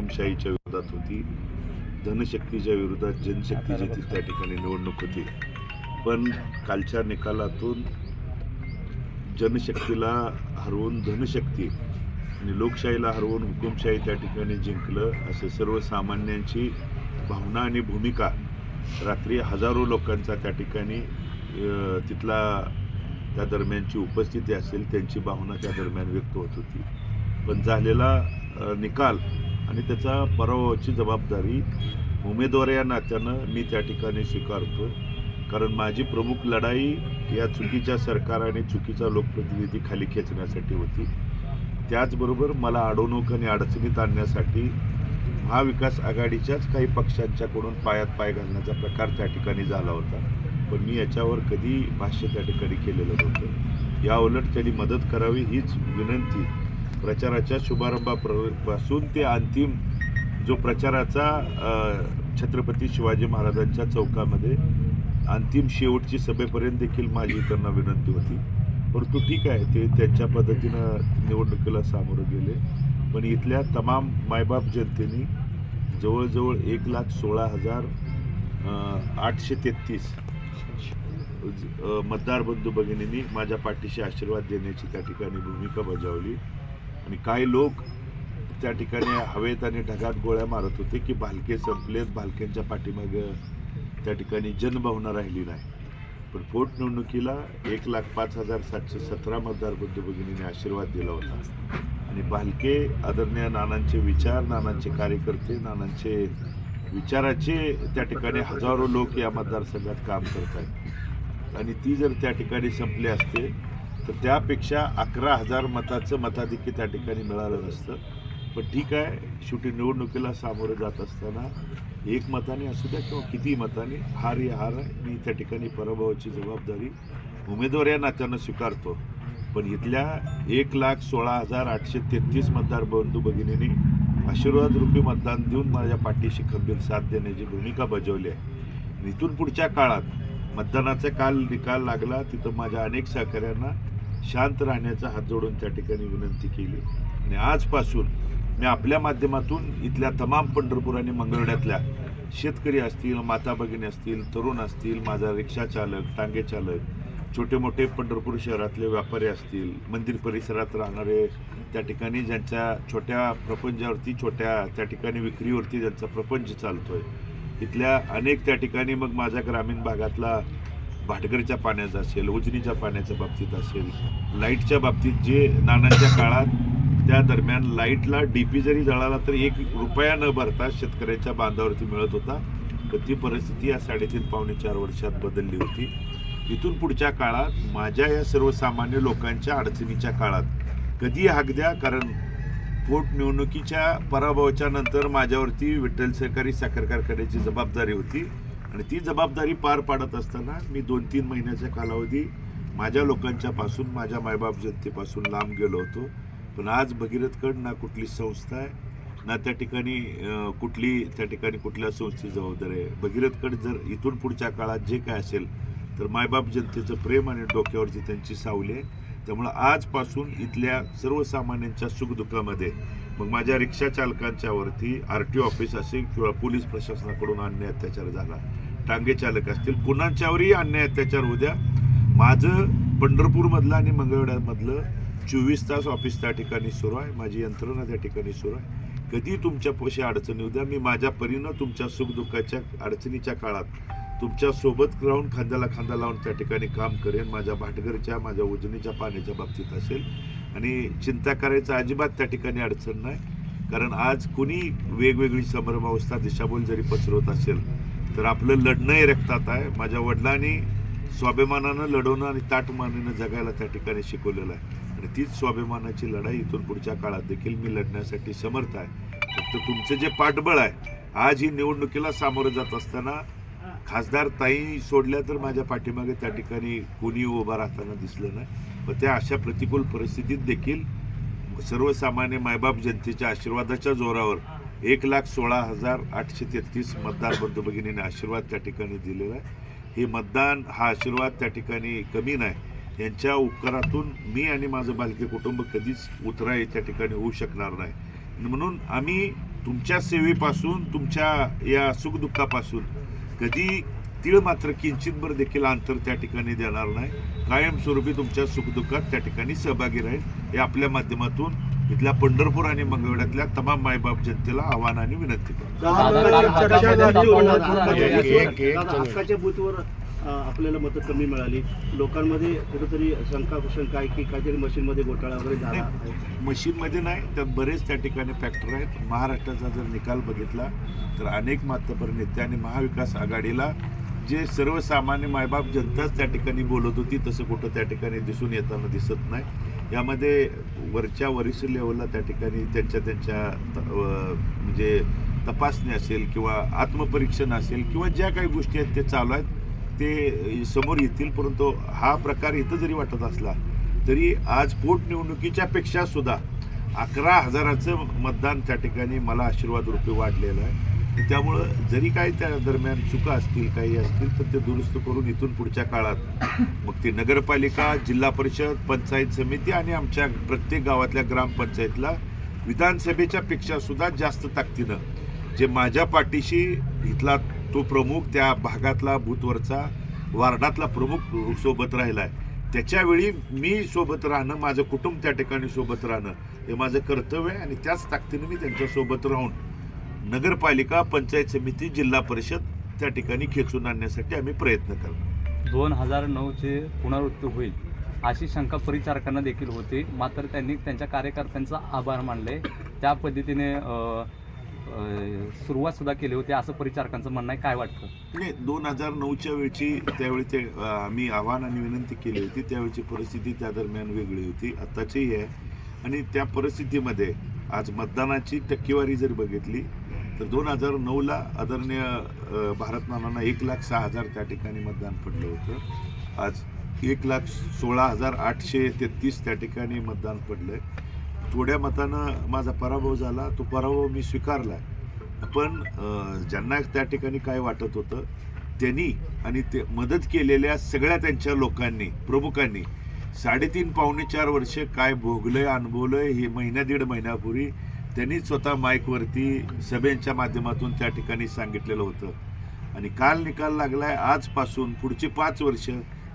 हुकुमशाहीच्या विरोधात होती. धनशक्तीच्या विरोधात जनशक्तीची ती त्या ठिकाणी निवडणूक होती. पण कालच्या निकालातून जनशक्तीला हरवून धनशक्ती आणि लोकशाहीला हरवून हुकुमशाही त्या ठिकाणी जिंकलं असे सर्वसामान्यांची भावना आणि भूमिका रात्री हजारो लोकांचा त्या ठिकाणी तिथला त्या दरम्यानची उपस्थिती असेल त्यांची भावना त्या दरम्यान व्यक्त होत होती. पण झालेला निकाल आणि त्याचा पराभवाची जबाबदारी उमेदवार या नात्यानं मी त्या ठिकाणी स्वीकारतो. कारण माझी प्रमुख लढाई या चुकीच्या सरकार आणि चुकीचा लोकप्रतिनिधी खाली खेचण्यासाठी होती. त्याचबरोबर मला अडवणूक आणि अडचणीत आणण्यासाठी महाविकास आघाडीच्याच काही पक्षांच्याकडून पायात पाय घालण्याचा प्रकार त्या ठिकाणी झाला होता. पण मी याच्यावर कधी भाष्य त्या ठिकाणी केलेलं नव्हतं. या उलट त्यांनी मदत करावी हीच विनंती प्रचाराच्या शुभारंभापासून ते अंतिम जो प्रचाराचा छत्रपती शिवाजी महाराजांच्या चौकामध्ये अंतिम शेवटची सभेपर्यंत देखील माझी त्यांना विनंती होती. परंतु ठीक आहे ते त्यांच्या पद्धतीनं निवडणुकीला सामोरं गेले. पण इथल्या तमाम मायबाप जनतेने जवळजवळ एक लाख सोळा हजार आठशे तेहतीस मतदार बंधू भगिनींनी माझ्या पाठीशी आशीर्वाद देण्याची त्या ठिकाणी भूमिका बजावली. आणि काही लोक त्या ठिकाणी हवेत आणि ढगात गोळ्या मारत होते की भालके संपलेत भालक्यांच्या पाठीमागं त्या ठिकाणी जनभावना राहिली नाही. पण पोटनिवडणुकीला एक लाख पाच हजार सातशे सतरा मतदार बुद्ध भगिनीने आशीर्वाद दिला होता. आणि भालके आदरणीय नानांचे विचार नानांचे कार्यकर्ते नानांचे विचाराचे त्या ठिकाणी हजारो लोक या मतदारसंघात काम करत आहेत. आणि ती जर त्या ठिकाणी संपली असते तर त्यापेक्षा अकरा हजार मताचं मताधिक्य त्या ठिकाणी मिळालं नसतं पण ठीक आहे शेवटी निवडणुकीला सामोरं जात असताना एक मताने असू द्या किंवा किती मताने हार ही हार आहे. मी त्या ठिकाणी पराभवाची जबाबदारी उमेदवार या नात्यानं स्वीकारतो. पण इथल्या एक लाख सोळा हजार आठशे तेहतीस मतदार बंधू भगिनींनी आशीर्वाद रूपी मतदान देऊन माझ्या पाठीशी खंबीर साथ देण्याची भूमिका बजावली आहे. इथून पुढच्या काळात मतदानाचा काल निकाल लागला तिथं माझ्या अनेक सहकाऱ्यांना शांत राहण्याचा हात जोडून त्या ठिकाणी विनंती केली. आणि आजपासून मी आपल्या माध्यमातून इथल्या तमाम पंढरपूर आणि मंगळवेढ्यातल्या शेतकरी असतील माता भगिनी असतील तरुण असतील माझा रिक्षा चालक टांगे चालक छोटे मोठे पंढरपूर शहरातले व्यापारी असतील मंदिर परिसरात राहणारे त्या ठिकाणी ज्यांच्या छोट्या प्रपंचावरती छोट्या त्या ठिकाणी विक्रीवरती ज्यांचा प्रपंच चालतो आहे इथल्या अनेक त्या ठिकाणी मग माझ्या ग्रामीण भागातला भाटघरच्या पाण्याचा असेल उजनीच्या पाण्याच्या बाबतीत असेल लाईटच्या बाबतीत जे नानांच्या काळात त्या दरम्यान लाईटला डीपी जरी जळाला तर एक रुपया न भरता शेतकऱ्याच्या बांधावरती मिळत होता. तर ती परिस्थिती या साडेतीन पावणे चार वर्षात बदलली होती. इथून पुढच्या काळात माझ्या या सर्वसामान्य लोकांच्या अडचणीच्या काळात कधी हाक द्या कारण पोटनिवडणुकीच्या पराभवाच्या नंतर माझ्यावरती विठ्ठल सहकारी साखर कारखान्याची जबाबदारी होती. आणि ती जबाबदारी पार पाडत असताना मी दोन तीन महिन्याच्या कालावधी माझ्या लोकांच्या पासून माझ्या मायबाप जनतेपासून लांब गेलो होतो. पण आज भगीरथकड ना कुठली संस्था आहे ना त्या ठिकाणी कुठली त्या ठिकाणी कुठल्या संस्थेची जबाबदारी आहे. भगीरथकड जर इथून पुढच्या काळात जे काय असेल तर मायबाप जनतेचं प्रेम आणि डोक्यावरची त्यांची सावली आहे. त्यामुळं आजपासून इथल्या सर्वसामान्यांच्या सुखदुःखामध्ये मग माझ्या रिक्षा चालकांच्या वरती आर टी ओ ऑफिस असेल किंवा पोलीस प्रशासनाकडून अन्याय अत्याचार झाला. टांगे चालक असतील कुणाच्यावरही अन्याय अत्याचार होऊ द्या. माझं पंढरपूरमधलं आणि मंगळवेढ्यामधलं चोवीस तास ऑफिस त्या ठिकाणी सुरू आहे. माझी यंत्रणा त्या ठिकाणी सुरू आहे. कधी तुमच्या पोशी अडचणी उद्या मी माझ्या परीनं तुमच्या सुखदुःखाच्या अडचणीच्या काळात तुमच्यासोबत राहून खांद्याला खांदा लावून त्या ठिकाणी काम करेन. माझ्या भाटघरच्या माझ्या उजनीच्या पाण्याच्या बाबतीत असेल. आणि चिंता करायचं अजिबात त्या ठिकाणी अडचण नाही. कारण आज कुणी वेगवेगळी संभ्रमावस्था दिशाभूल जरी पसरवत असेल तर आपलं लढणंही रक्तात आहे. माझ्या वडिलांनी स्वाभिमानानं लढवणं आणि ताटमानीनं जगायला त्या ठिकाणी शिकवलेलं आहे. आणि तीच स्वाभिमानाची लढाई इथून पुढच्या काळात देखील मी लढण्यासाठी समर्थ आहे. फक्त तुमचं जे पाठबळ आहे आज ही निवडणुकीला सामोरं जात असताना खासदार ताई सोडल्या तर माझ्या पाठीमागे त्या ठिकाणी कोणी उभा राहताना दिसलं नाही. पण त्या अशा प्रतिकूल परिस्थितीत देखील सर्वसामान्य मायबाप जनतेच्या आशीर्वादाच्या जोरावर एक लाख सोळा हजार आठशे तेहतीस मतदार बंधू भगिनीने आशीर्वाद त्या ठिकाणी दिलेला आहे. हे मतदान हा आशीर्वाद त्या ठिकाणी कमी नाही. यांच्या उपकारातून मी आणि माझं बालके कुटुंब कधीच उतराई त्या ठिकाणी होऊ शकणार नाही. म्हणून आम्ही तुमच्या सेवेपासून तुमच्या या सुखदुःखापासून कधी तीळ मात्र किंचितभर देखील अंतर त्या ठिकाणी देणार नाही कायमस्वरूपी तुमच्या सुखदुःखात त्या ठिकाणी सहभागी राहील हे आपल्या माध्यमातून इथल्या पंढरपूर आणि मंगळवेड्यातल्या तमाम मायबाप जनतेला आव्हान आणि विनंती करतो आपल्याला मतं कमी मिळाली. लोकांमध्ये कुठेतरी शंका कुशंका आहे की काहीतरी मशीनमध्ये घोटाळा वगैरे झाला. मशीनमध्ये नाही त्यात बरेच त्या ठिकाणी फॅक्टर आहेत. महाराष्ट्राचा जर निकाल बघितला तर अनेक मातबर नेते आणि महाविकास आघाडीला जे सर्वसामान्य मायबाप जनताच त्या ठिकाणी बोलत होती तसं कुठं त्या ठिकाणी दिसून येताना दिसत नाही. यामध्ये वरच्या वरिष्ठ लेवलला त्या ठिकाणी त्यांच्या त्यांच्या म्हणजे तपासणी असेल किंवा आत्मपरीक्षण असेल किंवा ज्या काही गोष्टी आहेत ते चालू आहेत. ते समोर येतील परंतु हा प्रकार इथं जरी वाटत असला तरी आज पोटनिवडणुकीच्या पेक्षा सुद्धा अकरा हजाराचं मतदान त्या ठिकाणी मला आशीर्वाद रूपे वाढलेलं आहे. त्यामुळं जरी काही त्या दरम्यान चुका असतील काही असतील तर ते दुरुस्त करून इथून पुढच्या काळात मग ती नगरपालिका जिल्हा परिषद पंचायत समिती आणि आमच्या प्रत्येक गावातल्या ग्रामपंचायतला विधानसभेच्या पेक्षा सुद्धा जास्त ताकदीनं जे माझ्या पाठीशी इथला तो प्रमुख त्या भागातला बूथवरचा वार्डातला प्रमुख सोबत राहिला आहे त्याच्यावेळी मी सोबत राहणं माझं कुटुंब त्या ठिकाणी सोबत राहणं हे माझं कर्तव्य आहे आणि त्याच ताकदीनं मी त्यांच्यासोबत राहून नगरपालिका पंचायत समिती जिल्हा परिषद त्या ठिकाणी खेचून आणण्यासाठी आम्ही प्रयत्न करणार. दोन हजार नऊचे पुनरावृत्ती होईल अशी शंका परिचारकांना देखील होती. मात्र त्यांनी त्यांच्या कार्यकर्त्यांचा आभार मानले. त्या पद्धतीने सुरुवात सुद्धा केली होती. असं परिचारकांचं म्हणणं आहे काय वाटतं? नाही दोन हजार नऊच्या वेळची त्यावेळी ते मी आम्ही आव्हान आणि विनंती केली होती. त्यावेळची परिस्थिती त्या दरम्यान वेगळी होती. आत्ताचीही आहे. आणि त्या परिस्थितीमध्ये आज मतदानाची टक्केवारी जर बघितली तर दोन हजार नऊला आदरणीय भारतमानांना भारत नानांना एक लाख सहा हजार त्या ठिकाणी मतदान पडलं होतं. आज एक लाख सोळा हजार आठशे तेहतीस त्या ठिकाणी मतदान पडलं आहे थोड्या मतानं माझा पराभव झाला तो पराभव मी स्वीकारला. पण ज्यांना त्या ठिकाणी काय वाटत होतं त्यांनी आणि ते मदत केलेल्या सगळ्या त्यांच्या लोकांनी प्रमुखांनी साडेतीन पावणे चार वर्ष काय भोगलंय अनुभवलंय हे महिन्या दीड महिन्यापूर्वी त्यांनी स्वतः माईकवरती सभेच्या माध्यमातून त्या ठिकाणी सांगितलेलं होतं. आणि काल निकाल लागलाय आजपासून पुढचे पाच वर्ष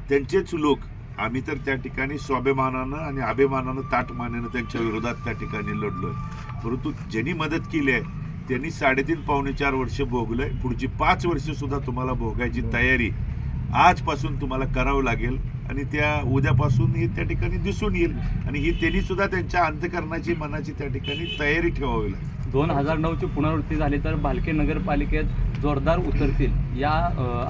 त्यांचेच लोक आम्ही तर त्या ठिकाणी स्वाभिमानानं आणि अभिमानानं ताटमानानं त्यांच्या विरोधात त्या ठिकाणी लढलो आहे परंतु ज्यांनी मदत केली आहे त्यांनी साडेतीन पावणे चार वर्ष भोगलंय. पुढची पाच वर्ष सुद्धा तुम्हाला भोगायची तयारी आजपासून तुम्हाला करावं लागेल आणि त्या उद्यापासून हे त्या ठिकाणी दिसून येईल. आणि ही त्यांनी सुद्धा त्यांच्या अंतकरणाची मनाची त्या ठिकाणी तयारी ठेवावी लागेल. दोन हजार नऊची पुनरावृत्ती झाली तर भालके नगरपालिकेत जोरदार उतरतील. या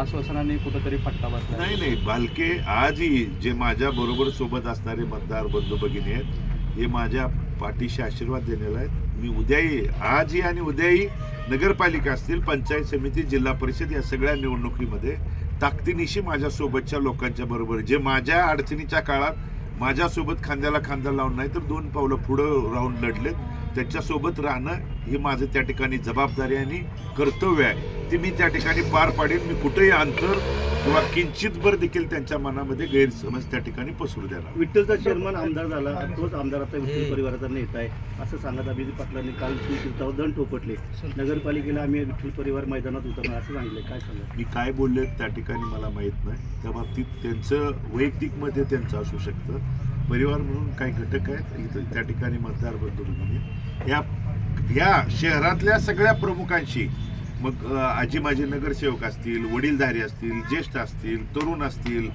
आश्वासनाने कुठंतरी फटका बसला. नाही नाही. बालके आजही जे माझ्या बरोबर सोबत असणारे मतदार बंधू भगिनी आहेत हे माझ्या पाठीशी आशीर्वाद देलेला आहेत. मी उद्याही आजही आणि उद्याही नगरपालिका असतील पंचायत समिती जिल्हा परिषद या सगळ्या निवडणुकीमध्ये ताकदीनिशी माझ्या सोबतच्या लोकांच्या बरोबर जे माझ्या अडचणीच्या काळात माझ्यासोबत खांद्याला खांदा लावून नाही तर दोन पावलं पुढं राहून लढलेत. त्यांच्यासोबत राहणं ही माझं त्या ठिकाणी जबाबदारी आणि कर्तव्य आहे. ते मी त्या ठिकाणी पार पाडेल मी कुठेही अंतर किंवा किंचितभर देखील त्यांच्या मनामध्ये गैरसमज त्या ठिकाणी पसरू देणार विठ्ठलचा चेअरमन आमदार झाला. तोच आमदार आता विठ्ठल परिवाराचा नेता आहे. असं सांगत अभिजित पाटलांनी काल तीर्थावर दंड ठोपटले नगरपालिकेला आम्ही विठ्ठल परिवार मैदानात उतरणार असं सांगितलं. काय सांगा मी काय बोलले त्या ठिकाणी मला माहीत नाही. त्या बाबतीत त्यांचं वैयक्तिकमध्ये त्यांचं असू शकतं. परिवार म्हणून काही घटक आहेत. इथं त्या ठिकाणी मतदार बंधू भगिनी या या शहरातल्या सगळ्या प्रमुखांशी मग आजी माझे नगरसेवक असतील वडीलधारी असतील ज्येष्ठ असतील तरुण असतील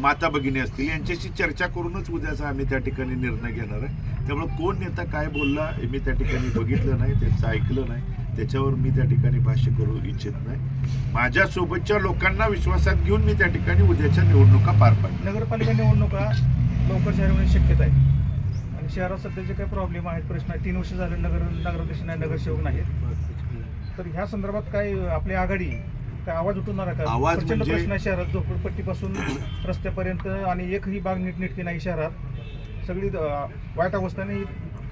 माता भगिनी असतील यांच्याशी चर्चा करूनच उद्याचा आम्ही त्या ठिकाणी निर्णय घेणार आहे. त्यामुळे कोण नेता काय बोलला हे मी त्या ठिकाणी बघितलं नाही त्यांचं ऐकलं नाही. त्याच्यावर मी त्या ठिकाणी भाष्य करू इच्छित नाही. माझ्यासोबतच्या लोकांना विश्वासात घेऊन मी त्या ठिकाणी उद्याच्या निवडणुका पार पाडल्या नगरपालिका निवडणुका लवकर जाहीर होण्याची शक्यता आहे. आणि शहरात सध्याचे काही प्रॉब्लेम आहेत प्रश्न आहेत तीन वर्ष झाले नगर नगराध्यक्ष नाही नगरसेवक नाहीत. तर ह्या संदर्भात काय आपली आघाडी काय आवाज उठवणार आहे का? प्रचंड म्हणजे- प्रश्न आहे शहरात. झोपडपट्टीपासून रस्त्यापर्यंत आणि एकही बाग नीटनेटकी नाही शहरात. सगळी वाईट अवस्था आणि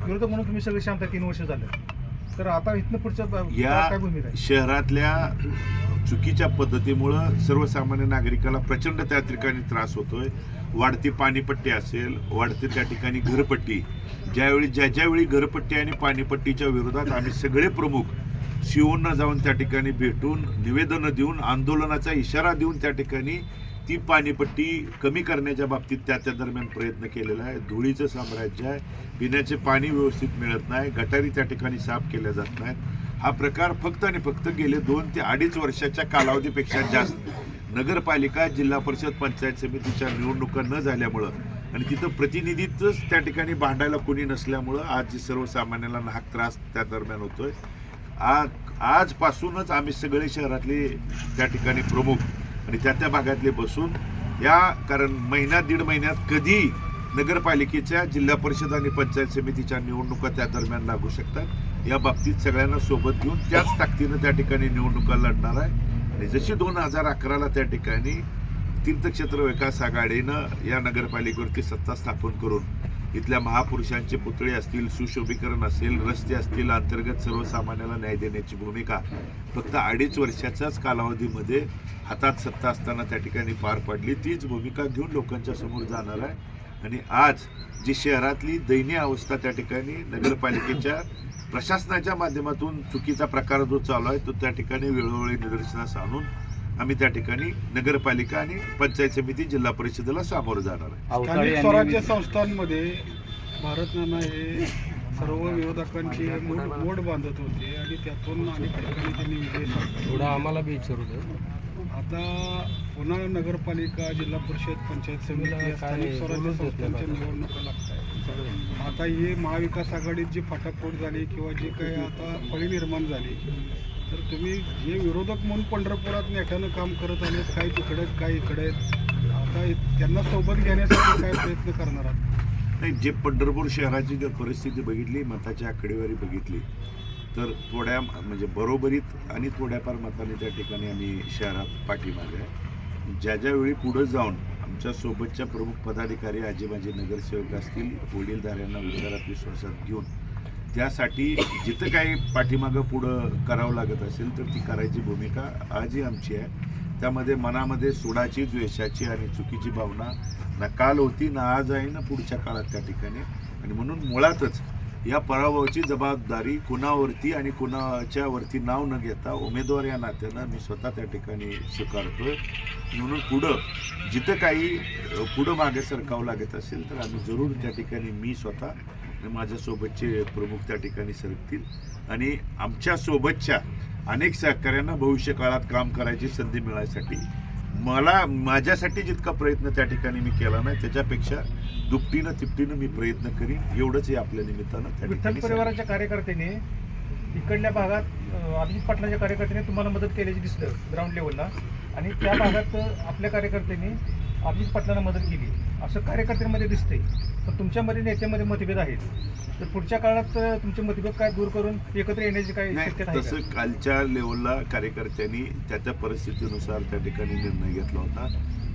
विरोधक म्हणून तुम्ही सगळे शांत तीन वर्ष झाले. तर आता इथनं पुढच्या या काय शहरातल्या चुकीच्या पद्धतीमुळं सर्वसामान्य नागरिकाला प्रचंड त्या ठिकाणी त्रास होतोय. वाढती पाणीपट्टी असेल वाढते त्या ठिकाणी घरपट्टी. ज्यावेळी ज्या ज्यावेळी घरपट्टी आणि पाणीपट्टीच्या विरोधात आम्ही सगळे प्रमुख शिवूंना जाऊन त्या ठिकाणी भेटून निवेदनं देऊन आंदोलनाचा इशारा देऊन त्या ठिकाणी ती पाणीपट्टी कमी करण्याच्या बाबतीत त्या त्या दरम्यान प्रयत्न केलेला आहे. धुळीचं साम्राज्य आहे. पिण्याचे पाणी व्यवस्थित मिळत नाही. गटारी त्या ठिकाणी साफ केल्या जात नाहीत. हा प्रकार फक्त आणि फक्त गेले दोन ते अडीच वर्षाच्या कालावधीपेक्षा जास्त. नगरपालिका जिल्हा परिषद पंचायत समितीच्या निवडणुका न झाल्यामुळं आणि तिथं प्रतिनिधीच त्या ठिकाणी भांडायला कोणी नसल्यामुळं आज सर्वसामान्याला नाहक त्रास त्या दरम्यान होतोय. आज आजपासूनच आम्ही सगळे शहरातले त्या ठिकाणी प्रमुख आणि त्या त्या भागातले बसून या कारण महिन्यात दीड महिन्यात कधी नगरपालिकेच्या जिल्हा परिषद आणि पंचायत समितीच्या निवडणुका त्या दरम्यान लागू शकतात या बाबतीत सगळ्यांना सोबत घेऊन त्याच ताकदीनं त्या ठिकाणी निवडणुका लढणार आहे. आणि जशी दोन हजार अकराला त्या ठिकाणी तीर्थक्षेत्र विकास आघाडीनं या नगरपालिकेवरती सत्ता स्थापन करून इथल्या महापुरुषांचे पुतळे असतील सुशोभीकरण असेल रस्ते असतील अंतर्गत सर्वसामान्याला न्याय देण्याची भूमिका. फक्त अडीच वर्षाच्याच कालावधीमध्ये हातात सत्ता असताना त्या ठिकाणी पार पाडली. तीच भूमिका घेऊन लोकांच्या समोर जाणार आहे. आणि आज जी शहरातली दयनीय अवस्था त्या ठिकाणी नगरपालिकेच्या प्रशासनाच्या माध्यमातून चुकीचा प्रकार जो चालू आहे तो त्या ठिकाणी वेळोवेळी निदर्शनास आणून आम्ही त्या ठिकाणी नगरपालिका आणि पंचायत समिती जिल्हा परिषदेला सामोरं जाणार आहे. स्थानिक स्वराज्य संस्थांमध्ये भारत नाना हे सर्व विरोधकांची मोड मोड बांधत होते आणि त्यातून अनेक ठिकाणी त्यांनी विजय थोडं आम्हाला बी विचारू आता पुन्हा नगरपालिका जिल्हा परिषद पंचायत समिती या स्थानिक स्वराज्य संस्थांच्या निवडणुका लागत आहेत आता ही महाविकास आघाडीत जी फाटाफोड झाली किंवा जी काही आता फळी निर्माण झाली तर तुम्ही जे विरोधक म्हणून पंढरपुरात नेट्यानं काम करत आहेत काही तिकडे आहेत काही इकडे आहेत आता त्यांना सोबत घेण्यासाठी काय प्रयत्न करणार आहात? नाही जे पंढरपूर शहराची जर परिस्थिती बघितली मताची आकडेवारी बघितली तर थोड्या म्हणजे बरोबरीत आणि थोड्याफार मताने त्या ठिकाणी आम्ही शहरात पाठीमागे आहे. ज्या ज्यावेळी पुढं जाऊन आमच्या सोबतच्या प्रमुख पदाधिकारी आजी माझे नगरसेवक असतील वडीलधाऱ्यांना विचारात विश्वासात घेऊन त्यासाठी जिथं काही पाठीमागं पुढं करावं लागत असेल तर ती करायची भूमिका आजही आमची आहे. त्यामध्ये मनामध्ये सोडाची द्वेषाची आणि चुकीची भावना ना काल होती ना आज आहे ना पुढच्या काळात त्या ठिकाणी. आणि म्हणून मुळातच या पराभवाची जबाबदारी कुणावरती आणि कुणाच्या वरती नाव न घेता उमेदवार या नात्यानं मी स्वतः त्या ठिकाणी स्वीकारतोय. म्हणून पुढं जिथं काही पुढं मागे सरकावं लागत असेल तर आम्ही जरूर त्या ठिकाणी मी स्वतः माझ्यासोबतचे प्रमुख त्या ठिकाणी सरकतील. आणि आमच्या सोबतच्या अनेक सहकाऱ्यांना भविष्य काळात काम करायची संधी मिळायसाठी. मला माझ्यासाठी जितका प्रयत्न त्या ठिकाणी मी केला नाही त्याच्यापेक्षा दुपटीनं तिपटीनं मी प्रयत्न करीन. एवढंच हे आपल्या निमित्तानं त्या ठिकाणी. परिवाराच्या कार्यकर्त्यांनी इकडल्या भागात अभिजित पाटलांच्या कार्यकर्त्यांनी तुम्हाला मदत केल्याची दिसलं ग्राउंड लेवलला आणि त्या भागात आपल्या कार्यकर्त्यांनी अभिजित पाटलांना मदत केली. असं कार्यकर्त्यांमध्ये दिसतंय. पण तुमच्यामध्ये नेत्यामध्ये मतभेद आहेत. तर पुढच्या काळात तुमचे मतभेद काय दूर करून एकत्र येण्याची काय शक्यता आहे? तसं कालच्या लेवलला कार्यकर्त्यांनी त्या त्या परिस्थितीनुसार त्या ठिकाणी निर्णय घेतला होता.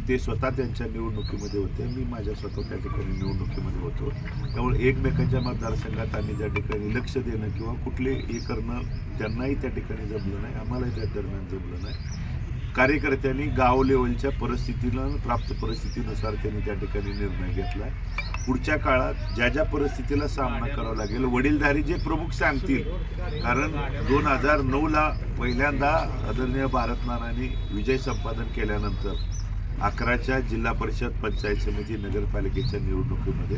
ते स्वतः त्यांच्या निवडणुकीमध्ये होते. मी माझ्या स्वतः त्या ठिकाणी निवडणुकीमध्ये होतो. त्यामुळे एकमेकांच्या मतदारसंघात आम्ही त्या ठिकाणी लक्ष देणं किंवा कुठले हे करणं त्यांनाही त्या ठिकाणी जमलं नाही. आम्हालाही त्या दरम्यान जमलं नाही. कार्यकर्त्यांनी गाव लेवलच्या परिस्थितीनं प्राप्त परिस्थितीनुसार त्यांनी त्या ठिकाणी निर्णय घेतला. पुढच्या काळात ज्या ज्या परिस्थितीला सामना करावा लागेल वडीलधारी जे प्रमुख सांगतील. कारण दोन हजार नऊला पहिल्यांदा आदरणीय भारतनानाने विजय संपादन केल्यानंतर अकराच्या जिल्हा परिषद पंचायत समिती नगरपालिकेच्या निवडणुकीमध्ये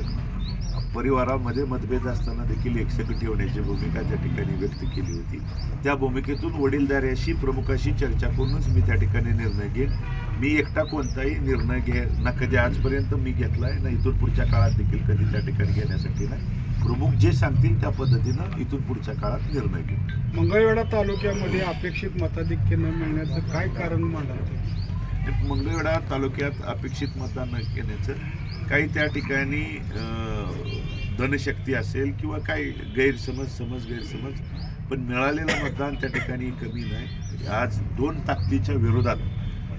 परिवारामध्ये मतभेद असताना देखील एकसकट ठेवण्याची भूमिका त्या ठिकाणी व्यक्त केली होती. त्या भूमिकेतून वडीलधाऱ्याशी प्रमुखाशी चर्चा करूनच मी त्या ठिकाणी निर्णय घेईन. मी एकटा कोणताही निर्णय घे ना कधी आजपर्यंत मी घेतलाय ना इथून पुढच्या काळात देखील कधी त्या ठिकाणी घेण्यासाठी नाही. प्रमुख जे सांगतील त्या पद्धतीनं इथून पुढच्या काळात निर्णय घेईन. मंगळवेढा तालुक्यामध्ये अपेक्षित मताधिक्य न मिळण्याचं काय कारण मांडाल मंगळवेढा तालुक्यात अपेक्षित मतदान न घेण्याचं काही त्या ठिकाणी धनशक्ती असेल किंवा काही गैरसमज समज गैरसमज पण मिळालेलं मतदान त्या ठिकाणी कमी नाही. आज दोन ताकदीच्या विरोधात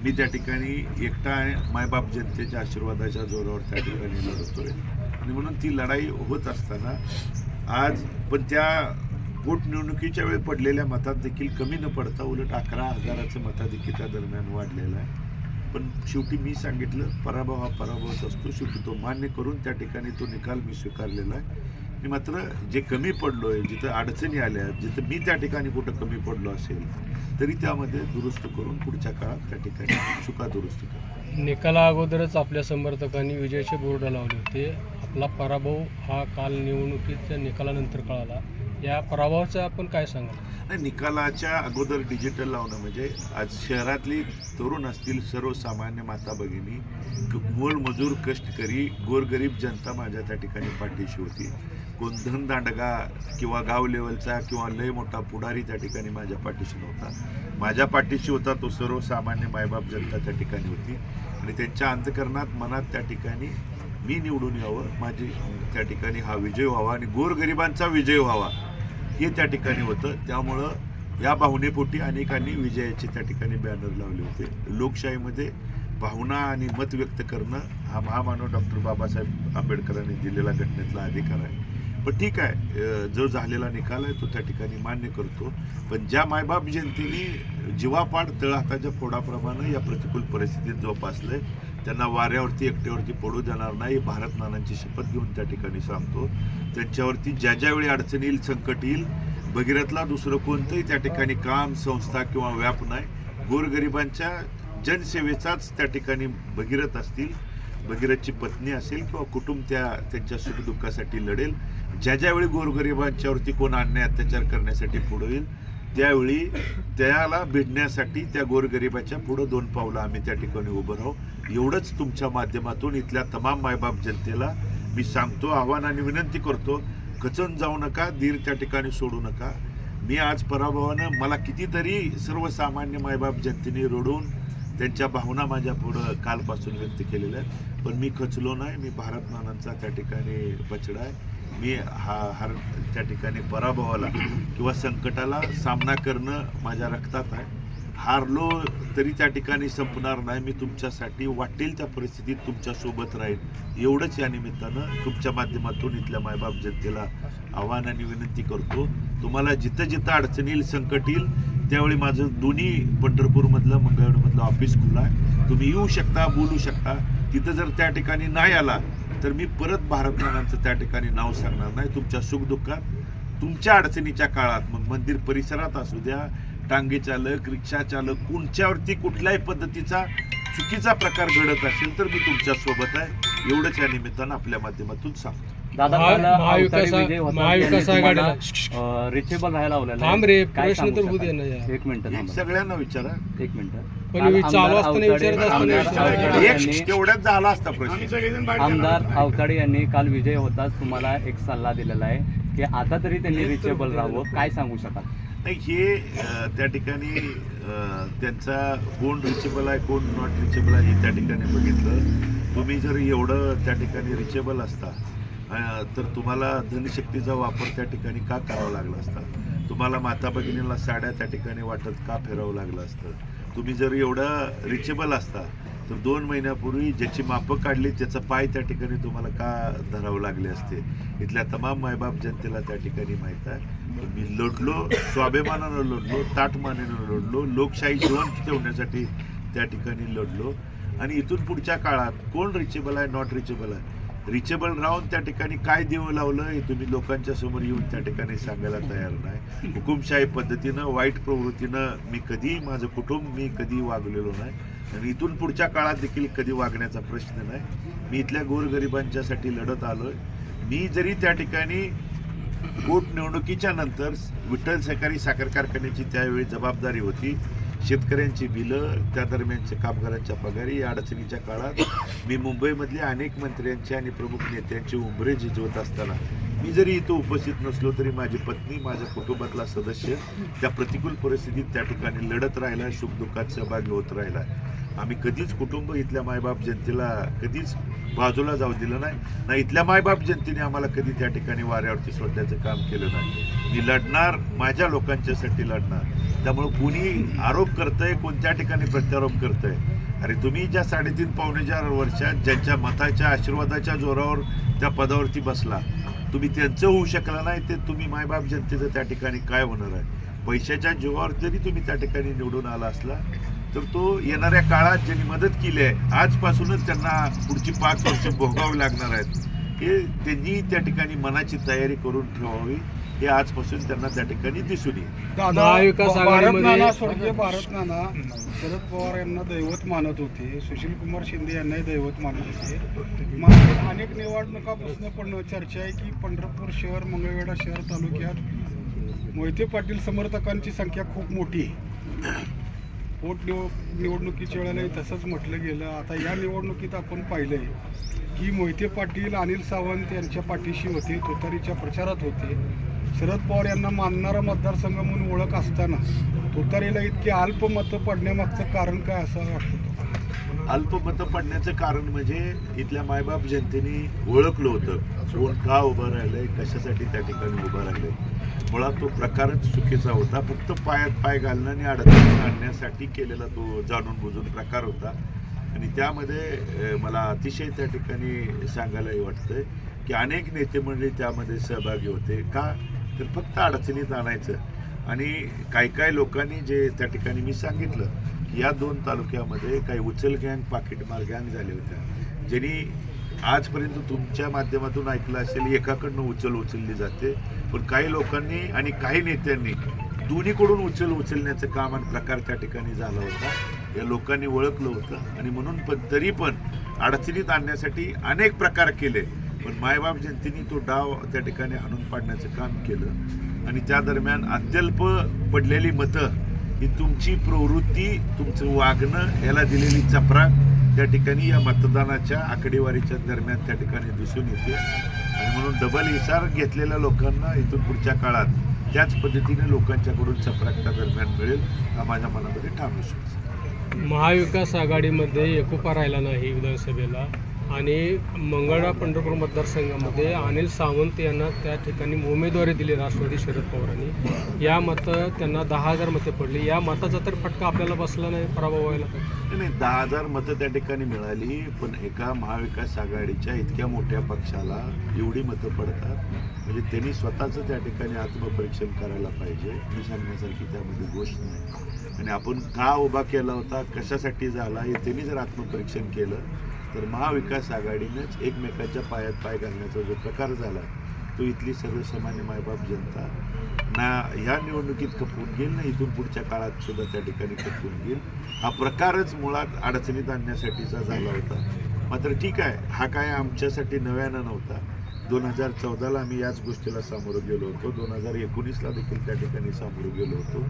मी त्या ठिकाणी एकटा मायबाप जनतेच्या आशीर्वादाच्या जोरावर त्या ठिकाणी लढतोय. आणि म्हणून ती लढाई होत असताना आज पण त्या पोटनिवडणुकीच्या वेळी पडलेल्या मतात देखील कमी न पडता उलट अकरा हजाराचं मताधिक्यता दरम्यान वाढलेलं आहे. पण शेवटी मी सांगितलं पराभव हा पराभवच असतो. शेवटी तो मान्य करून त्या ठिकाणी तो निकाल मी स्वीकारलेला आहे. मी मात्र जे कमी पडलो आहे जिथं अडचणी आल्या जिथं मी त्या ठिकाणी कुठं कमी पडलो असेल तरी त्यामध्ये दुरुस्त करून पुढच्या काळात त्या ठिकाणी चुका दुरुस्त करू. निकाला अगोदरच आपल्या समर्थकांनी विजयाचे बोर्ड लावले होते. आपला पराभव हा काल निवडणुकीच्या निकालानंतर कळाला. या प्रभावाचं आपण काय सांगू नाही निकालाच्या अगोदर डिजिटल लावणं म्हणजे आज शहरातली तरुण असतील सर्वसामान्य माता भगिनी मोल मजूर कष्टकरी गोरगरीब जनता माझ्या त्या ठिकाणी पाठीशी होती. कोण धनदांडगा किंवा गाव लेवलचा किंवा लय मोठा पुढारी त्या ठिकाणी माझ्या पाठीशी नव्हता. माझ्या पाठीशी होता तो सर्वसामान्य मायबाप जनता त्या ठिकाणी होती. आणि त्यांच्या अंतकरणात मनात त्या ठिकाणी मी निवडून यावं माझी त्या ठिकाणी हा विजय व्हावा आणि गोरगरिबांचा विजय व्हावा हे त्या ठिकाणी होतं. त्यामुळं या भावनेपोटी अनेकांनी विजयाचे त्या ठिकाणी बॅनर लावले होते. लोकशाहीमध्ये भावना आणि मत व्यक्त करणं हा महामानव डॉक्टर बाबासाहेब आंबेडकरांनी दिलेला घटनेतला अधिकार आहे. पण ठीक आहे जो झालेला निकाल आहे तो त्या ठिकाणी मान्य करतो. पण ज्या मायबाप जनतेने जीवापाड तळहाताच्या फोडाप्रमाणे या प्रतिकूल परिस्थितीत जोपासलं आहे त्यांना वाऱ्यावरती एकट्यावरती पडू देणार नाही. भारत नानांची शपथ घेऊन त्या ठिकाणी सांगतो. त्यांच्यावरती ज्या ज्यावेळी अडचण येईल संकट येईल भगीरथला दुसरं कोणतंही त्या ठिकाणी काम संस्था किंवा व्याप नाही. गोरगरिबांच्या जनसेवेचाच त्या ठिकाणी भगीरथ असतील भगीरथची पत्नी असेल किंवा कुटुंब त्या त्यांच्या सुखदुःखासाठी लढेल. ज्या ज्यावेळी गोरगरिबांच्यावरती कोण अन्याय अत्याचार करण्यासाठी पुढे येईल त्यावेळी त्याला भिडण्यासाठी त्या गोरगरिबाच्या पुढं दोन पावलं आम्ही त्या ठिकाणी उभं राहू. एवढंच तुमच्या माध्यमातून इथल्या तमाम मायबाप जनतेला मी सांगतो आव्हान आणि विनंती करतो खचून जाऊ नका धीर त्या ठिकाणी सोडू नका. मी आज पराभवानं मला कितीतरी सर्वसामान्य मायबाप जनतेने रडून त्यांच्या भावना माझ्या पुढं कालपासून व्यक्त केलेल्या आहेत. पण मी खचलो नाही मी भारत मानांचा त्या ठिकाणी बछडा आहे. मी हा हर त्या ठिकाणी पराभवाला किंवा संकटाला सामना करणं माझ्या रक्तात आहे. हारलो तरी त्या ठिकाणी संपणार नाही. मी तुमच्यासाठी वाटेल त्या परिस्थितीत तुमच्यासोबत राहील एवढंच या निमित्तानं तुमच्या माध्यमातून इथल्या मायबाप जनतेला आव्हान आणि विनंती करतो. तुम्हाला जिथं जिथं अडचण येईल संकट येईल त्यावेळी माझं दोन्ही पंढरपूरमधलं मंगळवेडमधलं ऑफिस खुलं आहे. तुम्ही येऊ शकता बोलू शकता. तिथं जर त्या ठिकाणी नाही आला तर मी परत भारतनानांचं त्या ठिकाणी नाव सांगणार नाही. तुमच्या सुखदुःखात तुमच्या अडचणीच्या काळात मग मंदिर परिसरात असू द्या टांगे चालक रिक्षा चालक कोणच्यावरती कुठल्याही पद्धतीचा चुकीचा प्रकार घडत असेल तर मी तुमच्यासोबत आहे. एवढंच या निमित्तानं आपल्या माध्यमातून सांगतो. दादा महाविकास- आघाडीला- रिचेबल राहायला लावलेलं थांब रे, काय प्रश्न सांगू तर होऊ दे शकाल? ना यार. एक मिनिट हे थांबा. सगळ्यांना विचारा. एक मिनिट. पण वि- चालू आमदार असताना अवताडे- विचारत असताना आमदार. अवताडे एक यांनी- तेवढ्यात झाला असता प्रश्न. आमदार अवताडे यांनी काल विजय होताच तुम्हाला एक सल्ला दिलेला आहे की आता तरी त्यांनी रिचेबल राहावं. काय सांगू शकाल? नाही हे अं, त्या ठिकाणी अं, त्यांचा कोण रिचेबल आहे कोण नॉट रिचेबल आहे हे त्या ठिकाणी बघितलं. तुम्ही जर एवढं त्या ठिकाणी रिचेबल असता तर तुम्हाला धनशक्तीचा वापर त्या ठिकाणी का करावा लागला असता? तुम्हाला माता भगिनीला साड्या त्या ठिकाणी वाटत का फिरावं लागलं असतं? तुम्ही जर एवढं रिचेबल असता तर दोन महिन्यापूर्वी ज्याची मापं काढली त्याचा पाय त्या ठिकाणी तुम्हाला का धरावं लागले असते? इथल्या तमाम मायबाप जनतेला त्या ठिकाणी माहीत आहे. मी लढलो स्वाभिमानानं लढलो ताटमानानं लढलो लोकशाही जीवन ठेवण्यासाठी त्या ठिकाणी लढलो. आणि इथून पुढच्या काळात कोण रिचेबल आहे नॉट रिचेबल आहे? रिचेबल राहून त्या ठिकाणी काय देऊ लावलं हे तुम्ही लोकांच्या समोर येऊन त्या ठिकाणी सांगायला तयार नाही. हुकुमशाही पद्धतीनं वाईट प्रवृत्तीनं मी कधी माझं कुटुंब मी कधी वागलेलो नाही. आणि इथून पुढच्या काळात देखील कधी वागण्याचा प्रश्न नाही. मी इथल्या गोरगरिबांच्यासाठी लढत आलो मी जरी त्या ठिकाणी पोटनिवडणुकीच्या नंतर विठ्ठल सहकारी साखर कारखान्याची त्यावेळी जबाबदारी होती. शेतकऱ्यांची बिलं त्या दरम्यानच्या कामगारांच्या पगारी या अडचणीच्या काळात. मी मुंबईमधल्या अनेक मंत्र्यांचे आणि प्रमुख नेत्यांचे उंबरे झिजवत असताना मी जरी इथं उपस्थित नसलो तरी माझी पत्नी माझ्या कुटुंबातला सदस्य त्या प्रतिकूल परिस्थितीत त्या ठिकाणी लढत राहिला सुखदुःखात सहभागी होत राहिला. आम्ही कधीच कुटुंब इथल्या मायबाप जनतेला कधीच बाजूला जाऊ दिलं नाही. ना इथल्या मायबाप जनतेने आम्हाला कधी त्या ठिकाणी वाऱ्यावरती सोडण्याचं काम केलं नाही. मी लढणार माझ्या लोकांच्यासाठी लढणार. त्यामुळं कुणी आरोप करतंय कोणत्या ठिकाणी प्रत्यारोप करतंय? अरे तुम्ही ज्या साडेतीन पावणे चार वर्षात ज्यांच्या मताच्या आशीर्वादाच्या जोरावर त्या पदावरती बसला तुम्ही त्यांचं होऊ शकला नाही ते तुम्ही मायबाप जनतेचं त्या ठिकाणी काय होणार आहे? पैशाच्या जीवावर जरी तुम्ही त्या ठिकाणी निवडून आला असला तर तो येणाऱ्या काळात ज्यांनी मदत केली आहे आजपासूनच त्यांना पुढची पाच वर्ष भोगावी लागणार आहेत. हे त्यांनी त्या ठिकाणी मनाची तयारी करून ठेवावी. हे आजपासून त्यांना त्या ठिकाणी दिसून येईल. महाविकास भारत आघाडीमध्ये- नाना स्वर्गीय भारत नाना शरद पवार यांना दैवत मानत होते. सुशील कुमार शिंदे यांनाही दैवत मानत होते. मागील अनेक निवडणुका प्रश्न पण चर्चा आहे की पंढरपूर शहर मंगळवेढा शहर तालुक्यात मोहिते पाटील समर्थकांची संख्या खूप मोठी आहे. पोट निव निवडणुकीच्या वेळेलाही तसंच म्हटलं गेलं. आता या निवडणुकीत आपण पाहिलंय की मोहिते पाटील अनिल सावंत यांच्या पाठीशी होते तुतारीच्या प्रचारात होते. शरद पवार यांना मानणारा मतदारसंघ म्हणून ओळख असताना तुतारीला इतकी अल्प मतं पडण्यामागचं कारण काय असं वाटतं? अल्पमत पडण्याचं कारण म्हणजे इथल्या मायबाप जनतेने ओळखलं होतं. कोण का उभं राहिलंय कशासाठी त्या ठिकाणी उभं राहिलंय. मुळात तो प्रकारच चुकीचा होता. फक्त पायात पाय घालणं आणि अडचणी आणण्यासाठी केलेला तो जाणून बुजून प्रकार होता. आणि त्यामध्ये मला अतिशय त्या ठिकाणी सांगायलाही वाटतंय की अनेक नेते मंडळी त्यामध्ये सहभागी होते. का? तर फक्त अडचणीत आणायचं. आणि काही काही लोकांनी जे त्या ठिकाणी मी सांगितलं या दोन तालुक्यामध्ये काही उचल गँग पाकिटमार गँग झाले होत्या ज्यांनी आजपर्यंत तुमच्या माध्यमातून ऐकलं असेल एकाकडनं उचल उचलली जाते. पण काही लोकांनी आणि काही नेत्यांनी दोन्हीकडून उचल उचलण्याचं काम आणि प्रकार त्या ठिकाणी झाला होता. या लोकांनी ओळखलं होतं. आणि म्हणून पण तरी पण अडचणीत आणण्यासाठी अनेक प्रकार केले. पण मायबाप जनतेने तो डाव त्या ठिकाणी आणून पाडण्याचं काम केलं. आणि त्या दरम्यान अत्यल्प पडलेली मतं ही तुमची प्रवृत्ती तुमचं वागणं याला दिलेली चपराक त्या ठिकाणी या मतदानाच्या आकडेवारीच्या दरम्यान त्या ठिकाणी दिसून येते. आणि म्हणून डबल इसार घेतलेल्या लोकांना इथून पुढच्या काळात त्याच पद्धतीने लोकांच्याकडून चपराक त्या दरम्यान मिळेल हा माझ्या मनामध्ये ठाम विश्वास महाविकास आघाडीमध्ये एकोपा राहिला नाही विधानसभेला. आणि मंगळा पंढरपूर मतदारसंघामध्ये अनिल सावंत यांना त्या ठिकाणी उमेदवारी दिली राष्ट्रवादी शरद पवारांनी. या मतं त्यांना दहा हजार मते पडली. या मताचा तर फटका आपल्याला बसला नाही पराभव व्हायला. नाही, नाही दहा हजार मतं त्या ठिकाणी मिळाली पण एका महाविकास आघाडीच्या इतक्या मोठ्या पक्षाला एवढी मतं पडतात. म्हणजे त्यांनी स्वतःचं त्या ठिकाणी आत्मपरीक्षण करायला पाहिजे मी सांगण्यासारखी त्यामध्ये गोष्ट नाही. आणि आपण का उभा केला होता कशासाठी झाला हे त्यांनी जर आत्मपरीक्षण केलं तर महाविकास आघाडीनंच एकमेकाच्या पायात पाय घालण्याचा जो प्रकार झाला तो इथली सर्वसामान्य मायबाप जनता ना ह्या निवडणुकीत खपवून घेईल ना इथून पुढच्या काळात सुद्धा त्या ठिकाणी खपवून घेईल. हा प्रकारच मुळात अडचणीत आणण्यासाठीचा झाला होता. मात्र ठीक आहे हा काय आमच्यासाठी नव्यानं नव्हता. दोन हजार चौदाला आम्ही याच गोष्टीला सामोरं गेलो होतो. दोन हजार एकोणीसला देखील त्या ठिकाणी सामोरं गेलो होतो.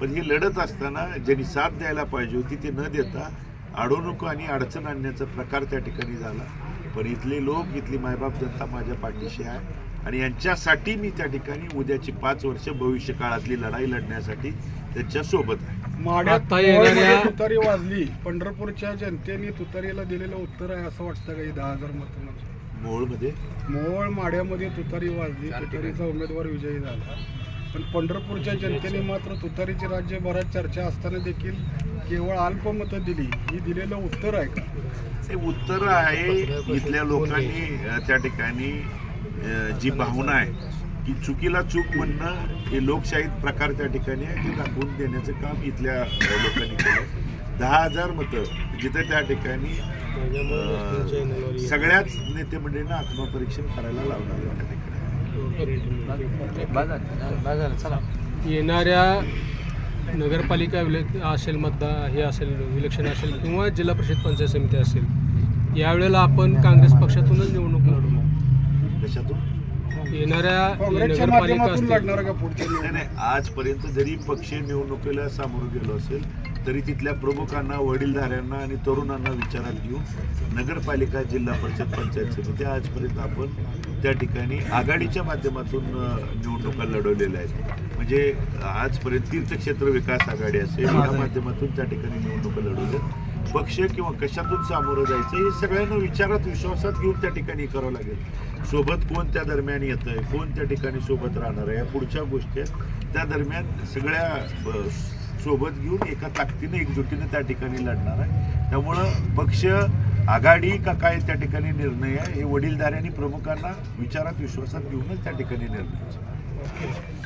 पण ही लढत असताना ज्यांनी साथ द्यायला पाहिजे होती ते न देता अडवणूक आणि अडचण आणण्याचा प्रकार त्या ठिकाणी झाला. पण इथले लोक इथली मायबाप जनता माझ्या पाठीशी आहे आणि यांच्यासाठी मी त्या ठिकाणी उद्याची पाच वर्ष भविष्य काळातली लढाई लढण्यासाठी त्यांच्यासोबत आहे. माड्यात तुतारी वाजली. पंढरपूरच्या जनतेने तुतारीला दिलेलं उत्तर आहे असं वाटतं का? हे दहा हजार मतं म्हणजे. मोहोळमध्ये? मोहोळ माड्यामध्ये तुतारी वाजली. तुतारीचा उमेदवार विजयी झाला. पण पंढरपूरच्या जनतेने मात्र तुतारीचे राज्य बऱ्याच चर्चा असताना देखील केवळ अल्पमतं दिली. ही दिलेलं उत्तर आहे का? ते उत्तर आहे इथल्या लोकांनी त्या ठिकाणी जी भावना आहे की चुकीला चूक म्हणणं हे लोकशाहीत प्रकार त्या ठिकाणी आहे ते दाखवून देण्याचं काम इथल्या लोकांनी केलं दहा हजार मतं जिथे त्या ठिकाणी सगळ्याच नेते मंडळींना आत्मपरीक्षण करायला लावणार त्या ठिकाणी येणाऱ्या नगरपालिका विले असेल मतदार हे असेल इलेक्शन असेल किंवा जिल्हा परिषद पंचायत समिती असेल यावेळेला आपण काँग्रेस पक्षातूनच निवडणूक लढू येणाऱ्या काँग्रेसच्या नगरपालिका माध्यमातून असतील लढणार का पुढच्या नाही निवडणुकीत? नाही आजपर्यंत जरी पक्ष निवडणुकीला सामोरं गेलो असेल तरी तिथल्या प्रमुखांना वडीलधाऱ्यांना आणि तरुणांना विचारात घेऊन नगरपालिका जिल्हा परिषद पंचायत समिती आजपर्यंत आपण त्या ठिकाणी आघाडीच्या माध्यमातून निवडणुका लढवलेल्या आहेत. म्हणजे आजपर्यंत तीर्थक्षेत्र विकास आघाडी असेल या माध्यमातून त्या ठिकाणी निवडणुका लढवल्या पक्ष किंवा कशातून सामोरं जायचं हे सगळ्यांना विचारात विश्वासात घेऊन त्या ठिकाणी करावं लागेल. सोबत कोण त्या दरम्यान येतंय कोण त्या ठिकाणी सोबत राहणार आहे या पुढच्या गोष्टी आहेत. त्या दरम्यान सगळ्या सोबत घेऊन एका ताकदीने एकजुटीने त्या ठिकाणी लढणार आहे त्यामुळं पक्ष आघाडी का काय त्या ठिकाणी निर्णय आहे हे वडीलधाऱ्यांनी प्रमुखांना विचारात विश्वासात घेऊनच त्या ठिकाणी निर्णय आहे.